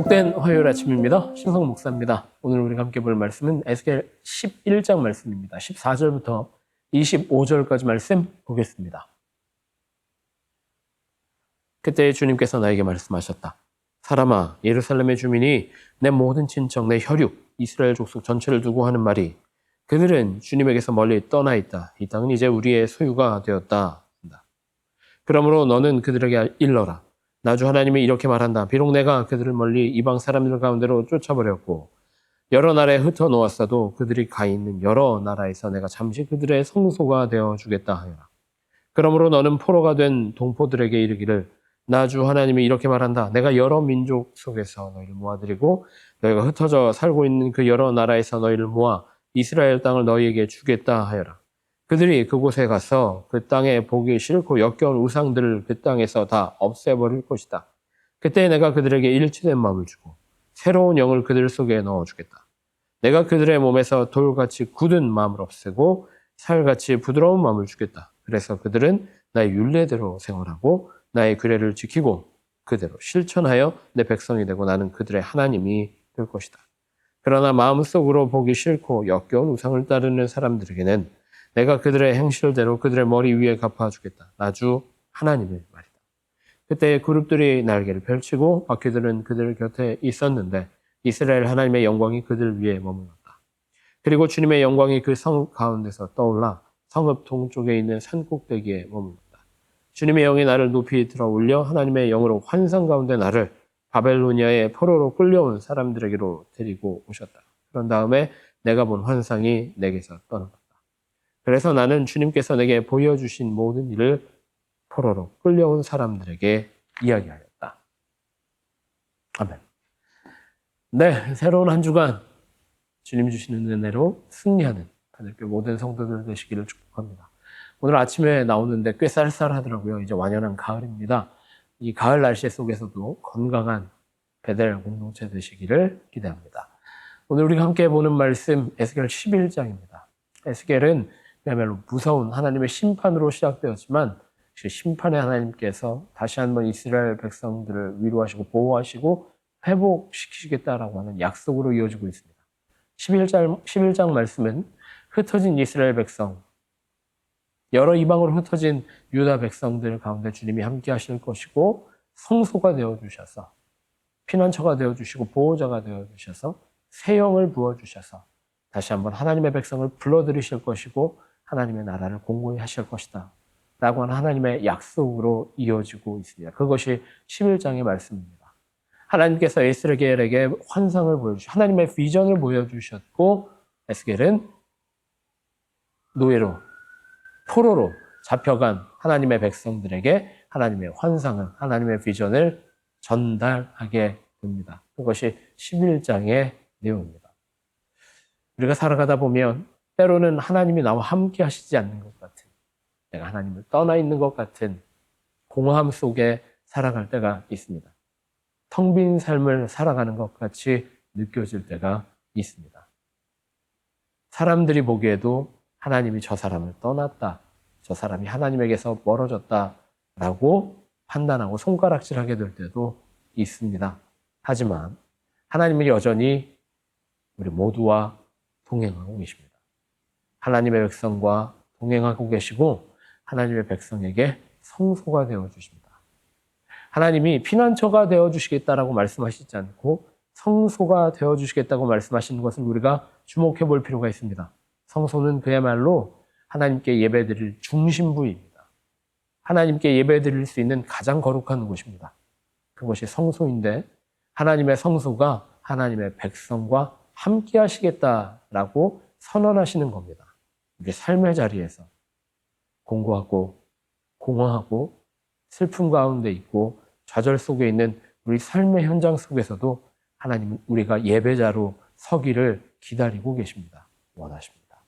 복된 화요일 아침입니다. 신성 목사입니다. 오늘 우리가 함께 볼 말씀은 에스겔 11장 말씀입니다. 14절부터 25절까지 말씀 보겠습니다. 그때 주님께서 나에게 말씀하셨다. 사람아, 예루살렘의 주민이 내 모든 친척, 내 혈육, 이스라엘 족속 전체를 두고 하는 말이 그들은 주님에게서 멀리 떠나 있다. 이 땅은 이제 우리의 소유가 되었다. 그러므로 너는 그들에게 일러라. 나주 하나님이 이렇게 말한다. 비록 내가 그들을 멀리 이방 사람들 가운데로 쫓아버렸고 여러 나라에 흩어 놓았어도 그들이 가 있는 여러 나라에서 내가 잠시 그들의 성소가 되어 주겠다 하여라. 그러므로 너는 포로가 된 동포들에게 이르기를 나주 하나님이 이렇게 말한다. 내가 여러 민족 속에서 너희를 모아드리고 너희가 흩어져 살고 있는 그 여러 나라에서 너희를 모아 이스라엘 땅을 너희에게 주겠다 하여라. 그들이 그곳에 가서 그 땅에 보기 싫고 역겨운 우상들을 그 땅에서 다 없애버릴 것이다. 그때 내가 그들에게 일치된 마음을 주고 새로운 영을 그들 속에 넣어주겠다. 내가 그들의 몸에서 돌같이 굳은 마음을 없애고 살같이 부드러운 마음을 주겠다. 그래서 그들은 나의 윤례대로 생활하고 나의 규례를 지키고 그대로 실천하여 내 백성이 되고 나는 그들의 하나님이 될 것이다. 그러나 마음속으로 보기 싫고 역겨운 우상을 따르는 사람들에게는 내가 그들의 행실대로 그들의 머리 위에 갚아주겠다. 나주 하나님의 말이다. 그때 그룹들이 날개를 펼치고 바퀴들은 그들 곁에 있었는데 이스라엘 하나님의 영광이 그들 위에 머물렀다. 그리고 주님의 영광이 그 성 가운데서 떠올라 성읍 동쪽에 있는 산 꼭대기에 머물렀다. 주님의 영이 나를 높이 들어 올려 하나님의 영으로 환상 가운데 나를 바벨로니아의 포로로 끌려온 사람들에게로 데리고 오셨다. 그런 다음에 내가 본 환상이 내게서 떠나갔다. 그래서 나는 주님께서 내게 보여주신 모든 일을 포로로 끌려온 사람들에게 이야기하였다. 아멘. 네, 새로운 한 주간 주님 주시는 은혜로 승리하는 하늘교 모든 성도들 되시기를 축복합니다. 오늘 아침에 나오는데 꽤 쌀쌀하더라고요. 이제 완연한 가을입니다. 이 가을 날씨 속에서도 건강한 베델 공동체 되시기를 기대합니다. 오늘 우리가 함께 보는 말씀 에스겔 11장입니다. 에스겔은 그야말로 무서운 하나님의 심판으로 시작되었지만 심판의 하나님께서 다시 한번 이스라엘 백성들을 위로하시고 보호하시고 회복시키시겠다라고 하는 약속으로 이어지고 있습니다. 11장, 11장 말씀은 흩어진 이스라엘 백성, 여러 이방으로 흩어진 유다 백성들 가운데 주님이 함께 하실 것이고 성소가 되어 주셔서 피난처가 되어 주시고 보호자가 되어 주셔서 새 영을 부어 주셔서 다시 한번 하나님의 백성을 불러들이실 것이고 하나님의 나라를 공고히 하실 것이다. 라고 하는 하나님의 약속으로 이어지고 있습니다. 그것이 11장의 말씀입니다. 하나님께서 에스겔에게 환상을 보여주시고 하나님의 비전을 보여주셨고 에스겔은 노예로 포로로 잡혀간 하나님의 백성들에게 하나님의 환상을 하나님의 비전을 전달하게 됩니다. 그것이 11장의 내용입니다. 우리가 살아가다 보면 때로는 하나님이 나와 함께 하시지 않는 것 같은, 내가 하나님을 떠나 있는 것 같은 공허함 속에 살아갈 때가 있습니다. 텅 빈 삶을 살아가는 것 같이 느껴질 때가 있습니다. 사람들이 보기에도 하나님이 저 사람을 떠났다, 저 사람이 하나님에게서 멀어졌다 라고 판단하고 손가락질 하게 될 때도 있습니다. 하지만 하나님은 여전히 우리 모두와 동행하고 계십니다. 하나님의 백성과 동행하고 계시고 하나님의 백성에게 성소가 되어 주십니다. 하나님이 피난처가 되어 주시겠다라고 말씀하시지 않고 성소가 되어 주시겠다고 말씀하시는 것을 우리가 주목해 볼 필요가 있습니다. 성소는 그야말로 하나님께 예배드릴 중심부입니다. 하나님께 예배드릴 수 있는 가장 거룩한 곳입니다. 그것이 성소인데 하나님의 성소가 하나님의 백성과 함께 하시겠다라고 선언하시는 겁니다. 우리 삶의 자리에서 공고하고 공허하고 슬픔 가운데 있고 좌절 속에 있는 우리 삶의 현장 속에서도 하나님은 우리가 예배자로 서기를 기다리고 계십니다. 원하십니다.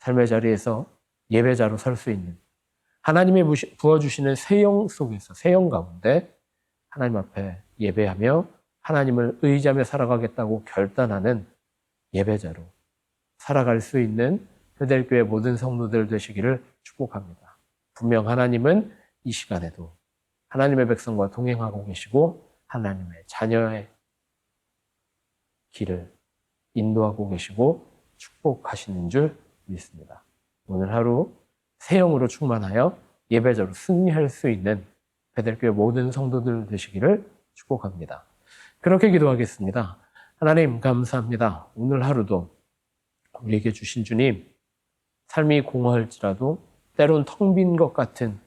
삶의 자리에서 예배자로 설 수 있는 하나님이 부어주시는 새영 속에서 새영 가운데 하나님 앞에 예배하며 하나님을 의지하며 살아가겠다고 결단하는 예배자로 살아갈 수 있는 베델교회 모든 성도들 되시기를 축복합니다. 분명 하나님은 이 시간에도 하나님의 백성과 동행하고 계시고 하나님의 자녀의 길을 인도하고 계시고 축복하시는 줄 믿습니다. 오늘 하루 새 영으로 충만하여 예배자로 승리할 수 있는 베델교회 모든 성도들 되시기를 축복합니다. 그렇게 기도하겠습니다. 하나님 감사합니다. 오늘 하루도 우리에게 주신 주님 삶이 공허할지라도 때론 텅 빈 것 같은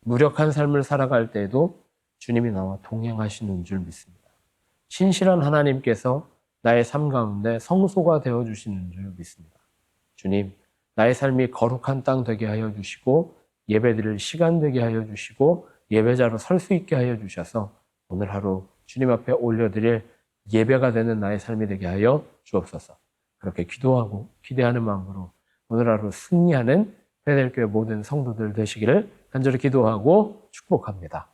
무력한 삶을 살아갈 때에도 주님이 나와 동행하시는 줄 믿습니다. 신실한 하나님께서 나의 삶 가운데 성소가 되어 주시는 줄 믿습니다. 주님, 나의 삶이 거룩한 땅 되게 하여 주시고 예배드릴 시간 되게 하여 주시고 예배자로 설 수 있게 하여 주셔서 오늘 하루 주님 앞에 올려드릴 예배가 되는 나의 삶이 되게 하여 주옵소서. 그렇게 기도하고 기대하는 마음으로 오늘 하루 승리하는 베델교회 모든 성도들 되시기를 간절히 기도하고 축복합니다.